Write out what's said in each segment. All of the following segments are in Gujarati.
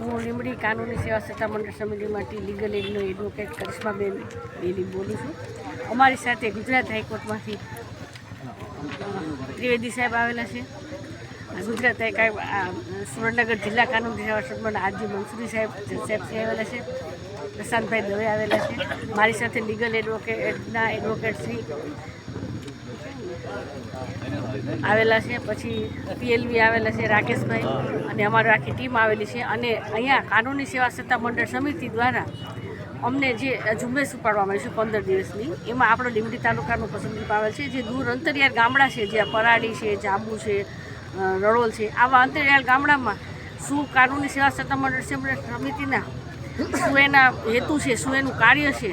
હું લીમડી કાનૂની સેવા સત્તા મંડળ સમિતિમાંથી લીગલ એડનો એડવોકેટ કરિશ્માબેન બેલી બોલું છું. અમારી સાથે ગુજરાત હાઈકોર્ટમાંથી ત્રિવેદી સાહેબ આવેલા છે. ગુજરાત હાઈ- આ, સુરેન્દ્રનગર જિલ્લા કાનૂની સેવા સત્તામંડળ આજી મંસૂરી સાહેબ સાહેબ શ્રી આવેલા છે. પ્રશાંતભાઈ દવે આવેલા છે. મારી સાથે લીગલ એડવોકેટના એડવોકેટ શ્રી આવેલા છે પછી પીએલવી આવેલા છે રાકેશભાઈ અને અમારી આખી ટીમ આવેલી છે. અને અહીંયા કાનૂની સેવા સત્તા મંડળ સમિતિ દ્વારા અમને જે ઝુંબેશ ઉપાડવામાં આવી છે પંદર દિવસની એમાં આપણો લીમડી તાલુકાનું પસંદગી પાવેલ છે. જે દૂર અંતરિયાળ ગામડા છે જ્યાં પરાડી છે જાંબુ છે રળોલ રડોલ છે આવા અંતરિયાળ ગામડામાં શું કાનૂની સેવા સત્તા મંડળ સમિતિના શું એના હેતુ છે શું એનું કાર્ય છે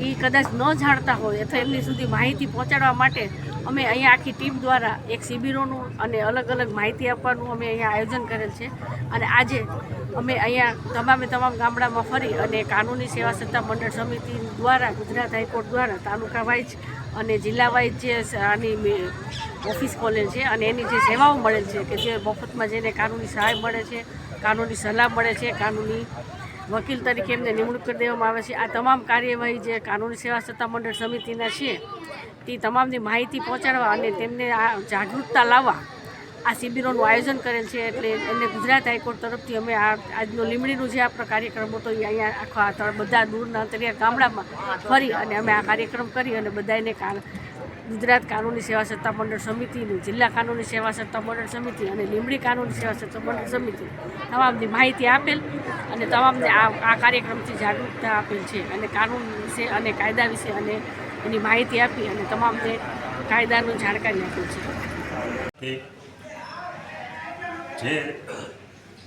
એ કદાચ ન જાણતા હોય અથવા એમની સુધી માહિતી પહોંચાડવા માટે અમે અહીંયા આખી ટીમ દ્વારા એક શિબિરોનું અને અલગ અલગ માહિતી આપવાનું અમે અહીંયા આયોજન કરેલ છે. અને આજે અમે અહીંયા તમામે તમામ ગામડામાં ફરી અને કાનૂની સેવા સત્તા મંડળ સમિતિ દ્વારા, ગુજરાત હાઈકોર્ટ દ્વારા તાલુકા વાઇઝ અને જિલ્લા વાઇઝ જે આની ઓફિસ ખોલેલ છે અને એની જે સેવાઓ મળેલ છે કે જે મફતમાં જેને કાનૂની સહાય મળે છે, કાનૂની સલાહ મળે છે, કાનૂની વકીલ તરીકે એમને નિમણૂક કરી દેવામાં આવે છે. આ તમામ કાર્યવાહી જે કાનૂની સેવા સત્તા મંડળ સમિતિના છે તે તમામની માહિતી પહોંચાડવા અને તેમને આ જાગૃતતા લાવવા આ શિબિરોનું આયોજન કરેલ છે. એટલે એમને ગુજરાત હાઈકોર્ટ તરફથી અમે આ આજનો લીમડીનું જે આપણો કાર્યક્રમ હતો, એ અહીંયા આખા બધા દૂરના અંતરિયા ગામડામાં ફરી અને અમે આ કાર્યક્રમ કરી અને બધાને ગુજરાત કાનૂની સેવા સત્તા મંડળ સમિતિની જિલ્લા કાનૂની સેવા સત્તા મંડળ સમિતિ અને લીમડી કાનૂની સેવા સત્તા મંડળ સમિતિ તમામની માહિતી આપેલ અને તમામને આ આ કાર્યક્રમથી જાગૃતતા આપેલ છે અને કાનૂન વિશે અને કાયદા વિશે અને એની માહિતી આપી અને તમામને કાયદાનું જાણકારી આપેલ છે. જે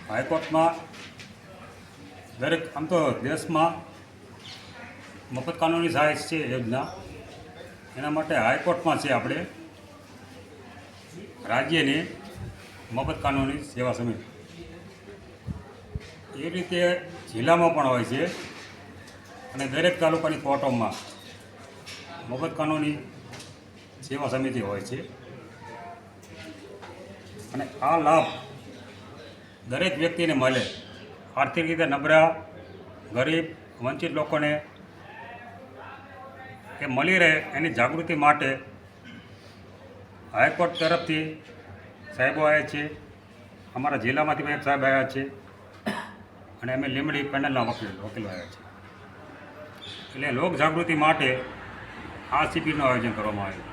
હાઈકોર્ટમાં દરેક આમ તો દેશમાં મફત કાનૂની સહાય છે યોજના એના માટે હાઈકોર્ટમાં છે આપણે રાજ્યની મફત કાનૂની સેવા સમિતિ. એ રીતે જિલ્લામાં પણ હોય છે અને દરેક તાલુકાની કોર્ટોમાં મફત કાનૂની સેવા સમિતિ હોય છે. અને આ લાભ દરેક વ્યક્તિને મળે. આર્થિક રીતે નબળા, ગરીબ, વંચિત લોકોને એ મળી રહે એની જાગૃતિ માટે હાઈકોર્ટ તરફથી સાહેબો આવ્યા છે. અમારા જિલ્લામાંથી પણ સાહેબ આવ્યા છે અને અમે લીમડી પેનલના વકીલ વકીલો આવ્યા છે. એટલે લોક જાગૃતિ માટે આ શિબિરનું આયોજન કરવામાં આવ્યું.